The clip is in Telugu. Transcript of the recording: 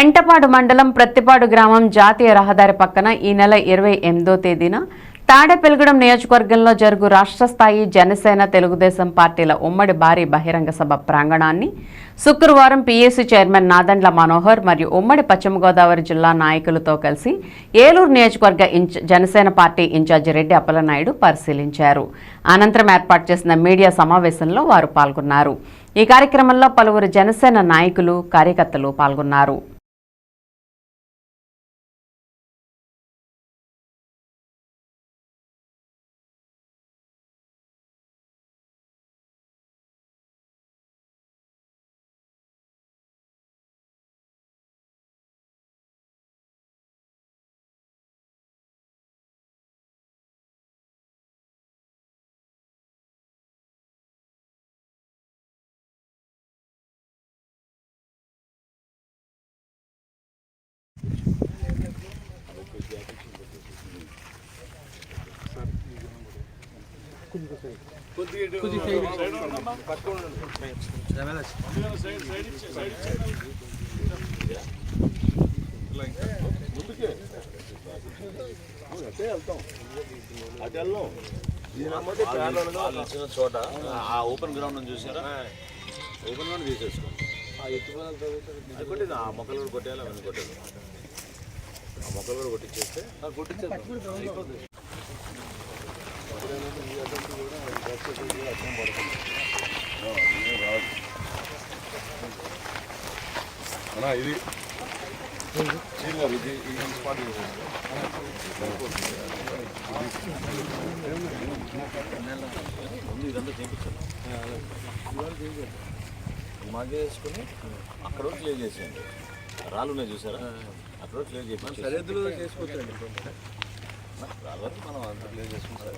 పెంటపాడు మండలం ప్రత్తిపాడు గ్రామం జాతీయ రహదారి పక్కన ఈ నెల ఇరవై ఎనిమిదో తేదీన తాడేపెల్గూడెం నియోజకవర్గంలో జరుగు రాష్ట్ర స్థాయి జనసేన తెలుగుదేశం పార్టీల ఉమ్మడి భారీ బహిరంగ సభ ప్రాంగణాన్ని శుక్రవారం పీఏసీ చైర్మన్ నాదండ్ల మనోహర్ మరియు ఉమ్మడి పశ్చిమ గోదావరి జిల్లా నాయకులతో కలిసి ఏలూరు నియోజకవర్గ జనసేన పార్టీ ఇన్ఛార్జి రెడ్డి అప్పలనాయుడు పరిశీలించారు. అనంతరం ఏర్పాటు చేసిన మీడియా సమావేశంలో వారు పాల్గొన్నారు. ఈ కార్యక్రమంలో పలువురు జనసేన నాయకులు కార్యకర్తలు పాల్గొన్నారు. వాళ్ళు ఇచ్చిన చోట ఆ ఓపెన్ గ్రౌండ్ నుంచి చూసారా ఓపెన్ గ్రౌండ్ తీసేసుకోండి ఆ మొక్కలు కూడా కొట్టేయాలి అవన్నీ కొట్టేది ఆ మొక్కలు కూడా కొట్టించేస్తే అన్నా ఇది ఇది ఈ స్పాట్ చేసేసి. ముందు ఇదంతా చేయించాలి మాకే వేసుకొని అక్కడ కూడా క్లియర్ చేసేయండి. రాళ్ళు ఉన్నాయి చూసారా? కూడా క్లియర్ చేసి సరిహద్దులు చేసుకోవచ్చు రాళ్ళకి మనం అంతా క్లియర్ చేసుకుంటాం.